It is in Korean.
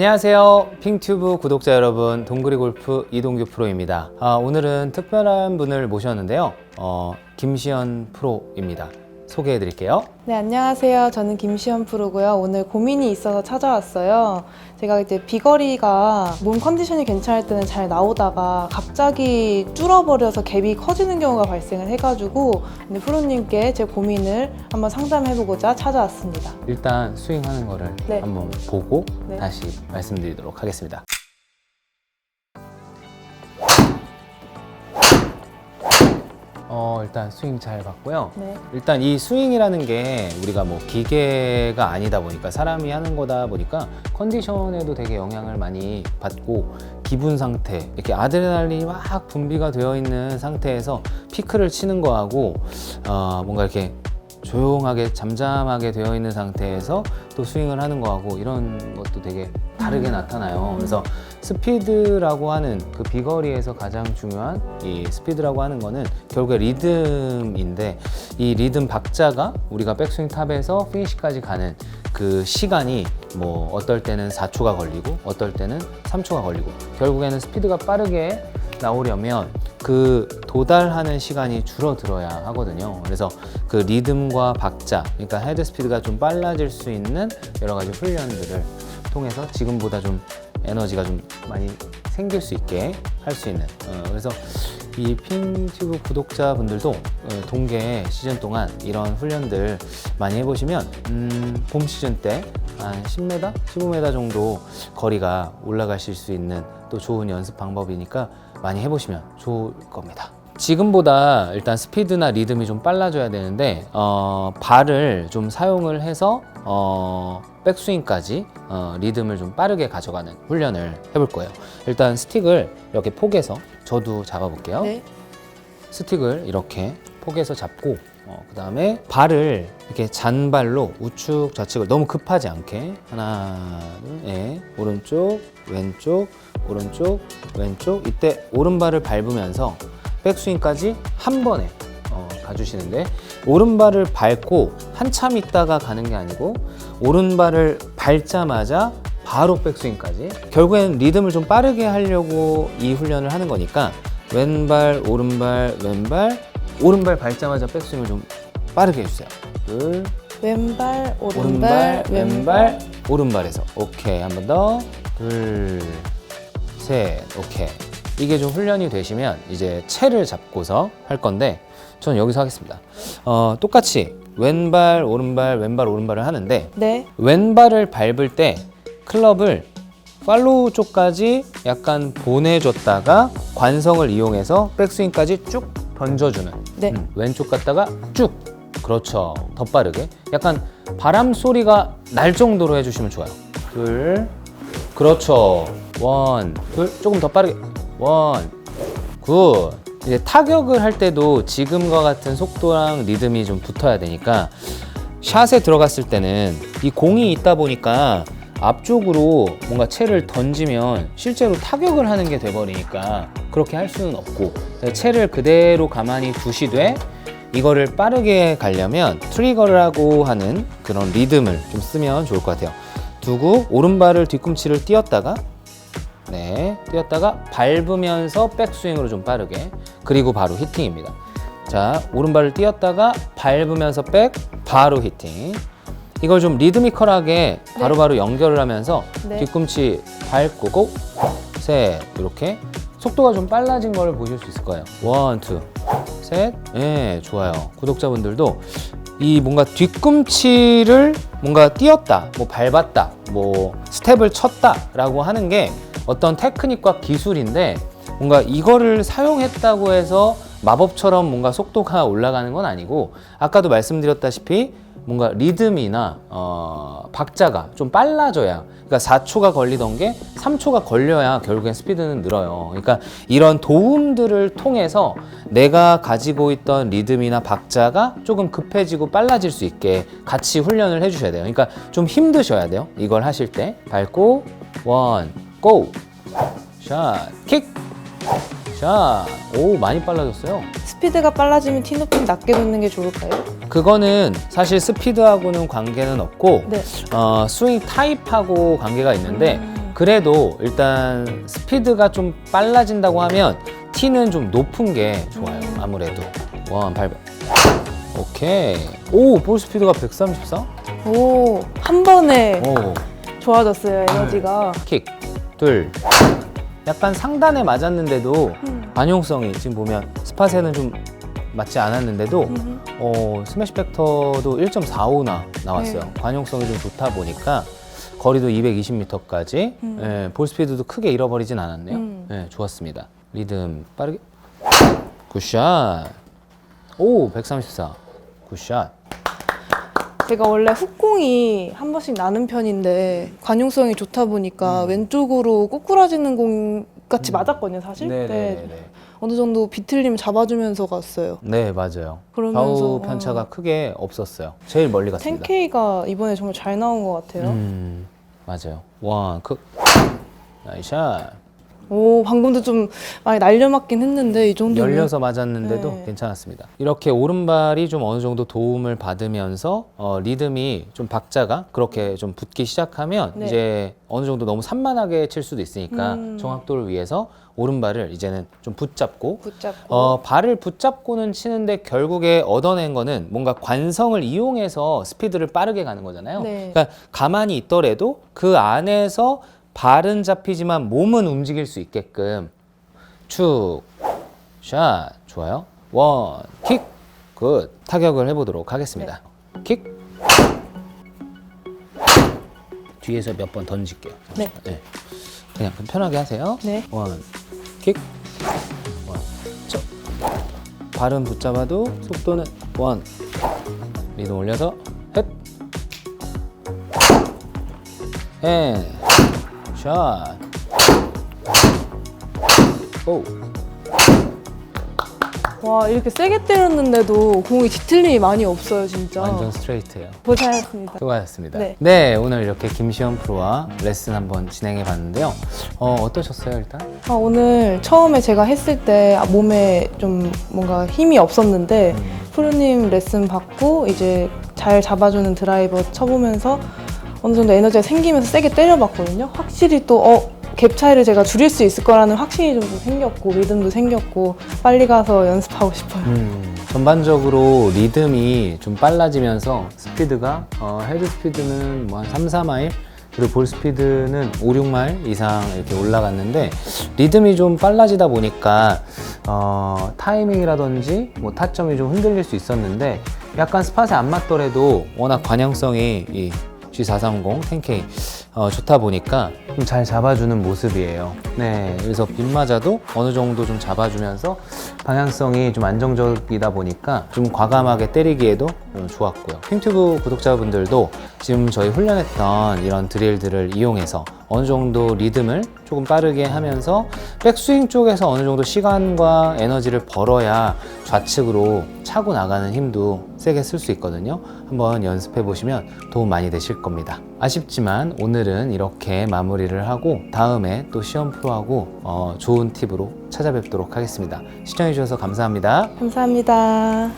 안녕하세요. 핑튜브 구독자 여러분, 동그리 골프 이동규 프로입니다. 아, 오늘은 특별한 분을 모셨는데요. 어, 김시현 프로입니다. 소개해 드릴게요. 네, 안녕하세요. 저는 김시현 프로고요. 오늘 고민이 있어서 찾아왔어요. 제가 이제 비거리가 몸 컨디션이 괜찮을 때는 잘 나오다가 갑자기 줄어버려서 갭이 커지는 경우가 발생을 해가지고 프로님께 제 고민을 한번 상담해보고자 찾아왔습니다. 일단 스윙하는 거를 네. 한번 보고 네. 다시 말씀드리도록 하겠습니다. 어, 일단 스윙 잘 봤고요. 네. 일단 이 스윙이라는 게 우리가 뭐 기계가 아니다 보니까 사람이 하는 거다 보니까 컨디션에도 되게 영향을 많이 받고 기분 상태 이렇게 아드레날린이 막 분비가 되어 있는 상태에서 피크를 치는 거하고 어 뭔가 이렇게 조용하게 잠잠하게 되어 있는 상태에서 또 스윙을 하는 거하고 이런 것도 되게 다르게 음. 나타나요. 그래서 스피드라고 하는 그 비거리에서 가장 중요한 이 스피드라고 하는 거는 결국에 리듬인데 이 리듬 박자가 우리가 백스윙 탑에서 피니시까지 가는 그 시간이 뭐 어떨 때는 4초가 걸리고 어떨 때는 3초가 걸리고 결국에는 스피드가 빠르게 나오려면 그 도달하는 시간이 줄어들어야 하거든요. 그래서 그 리듬과 박자, 그러니까 헤드 스피드가 좀 빨라질 수 있는 여러 가지 훈련들을 통해서 지금보다 좀 에너지가 좀 많이 생길 수 있게 할 수 있는. 어, 그래서 이 핑튜브 구독자분들도 어, 동계 시즌 동안 이런 훈련들 많이 해보시면 음, 봄 시즌 때 한 10m, 15m 정도 거리가 올라가실 수 있는 또 좋은 연습 방법이니까 많이 해보시면 좋을 겁니다. 지금보다 일단 스피드나 리듬이 좀 빨라져야 되는데 어, 발을 좀 사용을 해서 어, 백스윙까지 어, 리듬을 좀 빠르게 가져가는 훈련을 해볼 거예요. 일단 스틱을 이렇게 포개서 저도 잡아볼게요. 네. 스틱을 이렇게 포개서 잡고 어, 그 다음에 발을 이렇게 잔발로 우측 좌측을 너무 급하지 않게 하나 둘, 예. 오른쪽 왼쪽 오른쪽 왼쪽 이때 오른발을 밟으면서 백스윙까지 한 번에 어, 가주시는데 오른발을 밟고 한참 있다가 가는 게 아니고 오른발을 밟자마자 바로 백스윙까지. 결국엔 리듬을 좀 빠르게 하려고 이 훈련을 하는 거니까 왼발 오른발 왼발 오른발 밟자마자 백스윙을 좀 빠르게 해주세요. 둘 왼발, 오른발, 오른발 왼발. 왼발 오른발에서. 오케이. 한 번 더. 둘 셋. 오케이 이게 좀 훈련이 되시면 이제 채를 잡고서 할 건데 저는 여기서 하겠습니다. 어, 똑같이 왼발 오른발 왼발 오른발을 하는데 네. 왼발을 밟을 때 클럽을 팔로우 쪽까지 약간 보내줬다가 관성을 이용해서 백스윙까지 쭉 던져주는. 네. 음, 왼쪽 갔다가 쭉. 그렇죠. 더 빠르게. 약간 바람 소리가 날 정도로 해주시면 좋아요. 둘. 그렇죠. 원둘. 조금 더 빠르게 원 굿 이제 타격을 할 때도 지금과 같은 속도랑 리듬이 좀 붙어야 되니까 샷에 들어갔을 때는 이 공이 있다 보니까 앞쪽으로 뭔가 채를 던지면 실제로 타격을 하는 게 돼버리니까 그렇게 할 수는 없고 채를 그대로 가만히 두시되 이거를 빠르게 가려면 트리거라고 하는 그런 리듬을 좀 쓰면 좋을 것 같아요. 두고 오른발을 뒤꿈치를 띄었다가 네, 뛰었다가 밟으면서 백스윙으로 좀 빠르게 그리고 바로 히팅입니다. 자, 오른발을 띄었다가 밟으면서 백 바로 히팅. 이걸 좀 리드미컬하게 바로바로 연결을 하면서 네. 뒤꿈치 밟고 고, 셋 이렇게 속도가 좀 빨라진 걸 보실 수 있을 거예요. 원, 투, 셋, 예, 좋아요. 구독자분들도 이 뭔가 뒤꿈치를 뭔가 띄었다, 뭐 밟았다, 뭐 스텝을 쳤다라고 하는 게 어떤 테크닉과 기술인데 뭔가 이거를 사용했다고 해서 마법처럼 뭔가 속도가 올라가는 건 아니고 아까도 말씀드렸다시피 뭔가 리듬이나 어, 박자가 좀 빨라져야 그러니까 4초가 걸리던 게 3초가 걸려야 결국엔 스피드는 늘어요. 그러니까 이런 도움들을 통해서 내가 가지고 있던 리듬이나 박자가 조금 급해지고 빨라질 수 있게 같이 훈련을 해주셔야 돼요. 그러니까 좀 힘드셔야 돼요. 이걸 하실 때 밟고 원, 고, 샷, 킥, 샷. 오 많이 빨라졌어요. 스피드가 빨라지면 티높이 낮게 놓는 게 좋을까요? 그거는 사실 스피드하고는 관계는 없고 네. 어, 스윙 타입하고 관계가 있는데 음. 그래도 일단 스피드가 좀 빨라진다고 하면 T는 좀 높은 게 좋아요. 아무래도. 원 800. 오케이. 오, 볼 스피드가 134? 오, 한 번에 오. 좋아졌어요, 에너지가. 킥, 둘. 약간 상단에 맞았는데도 음. 관용성이 지금 보면 스팟에는 좀 맞지 않았는데도 음. 어, 스매시 벡터도 1.45나 나왔어요. 네. 관용성이 좀 좋다 보니까 거리도 220m까지 음. 예, 볼 스피드도 크게 잃어버리진 않았네요. 음. 예, 좋았습니다. 리듬 빠르게 굿샷. 오, 134. 굿샷. 제가 원래 훅공이 한 번씩 나는 편인데 관용성이 좋다 보니까 왼쪽으로 꼬꾸라지는 공 같이 맞았거든요, 사실. 네, 네, 네. 네. 어느 정도 비틀림 잡아주면서 갔어요. 네, 맞아요. 그러면서 좌우 편차가 크게 없었어요. 제일 멀리 갔습니다. 10K가 이번에 정말 잘 나온 것 같아요. 음, 맞아요. 원, 크. 나이샷. 오, 방금도 좀 많이 날려맞긴 했는데 이 정도면 열려서 맞았는데도 네. 괜찮았습니다. 이렇게 오른발이 좀 어느 정도 도움을 받으면서 어, 리듬이 좀 박자가 그렇게 좀 붙기 시작하면 네. 이제 어느 정도 너무 산만하게 칠 수도 있으니까 음. 정확도를 위해서 오른발을 이제는 좀 붙잡고 붙잡고 어, 발을 붙잡고는 치는데 결국에 얻어낸 거는 뭔가 관성을 이용해서 스피드를 빠르게 가는 거잖아요. 네. 그러니까 가만히 있더라도 그 안에서 발은 잡히지만 몸은 움직일 수 있게끔 축, 샷, 좋아요. 원, 킥, 굿. 타격을 해보도록 하겠습니다. 킥. 뒤에서 몇 번 던질게요. 네. 그냥 편하게 하세요. 네. 원, 킥, 원, 쳐. 발은 붙잡아도 속도는 원. 리듬 올려서 헷. 앤. 샷. 오. 와 이렇게 세게 때렸는데도 공이 뒤틀림이 많이 없어요 진짜. 완전 스트레이트예요. 고생하셨습니다. 수고하셨습니다. 네. 네, 오늘 이렇게 김시현 프로와 레슨 한번 진행해 봤는데요. 어, 어떠셨어요, 일단? 아, 오늘 처음에 제가 했을 때 아, 몸에 좀 뭔가 힘이 없었는데 프로님 레슨 받고 이제 잘 잡아주는 드라이버 쳐보면서 어느 정도 에너지가 생기면서 세게 때려봤거든요. 확실히 또 어, 갭 차이를 제가 줄일 수 있을 거라는 확신이 좀 생겼고 리듬도 생겼고 빨리 가서 연습하고 싶어요. 음, 전반적으로 리듬이 좀 빨라지면서 스피드가 어, 헤드 스피드는 뭐 한 3, 4마일 그리고 볼 스피드는 5, 6마일 이상 이렇게 올라갔는데 리듬이 좀 빨라지다 보니까 어, 타이밍이라든지 뭐 타점이 좀 흔들릴 수 있었는데 약간 스팟에 안 맞더라도 워낙 관영성이 이 G430 10K 어, 좋다 보니까 좀 잘 잡아주는 모습이에요. 네, 그래서 빗맞아도 어느 정도 좀 잡아주면서 방향성이 좀 안정적이다 보니까 좀 과감하게 때리기에도 어, 좋았고요. 핑튜브 구독자분들도 지금 저희 훈련했던 이런 드릴들을 이용해서 어느 정도 리듬을 조금 빠르게 하면서 백스윙 쪽에서 어느 정도 시간과 에너지를 벌어야 좌측으로 차고 나가는 힘도 세게 쓸 수 있거든요. 한번 연습해 보시면 도움 많이 되실 겁니다. 아쉽지만 오늘은 이렇게 마무리를 하고 다음에 또 시험 프로하고 어, 좋은 팁으로 찾아뵙도록 하겠습니다. 시청해 주셔서 감사합니다. 감사합니다.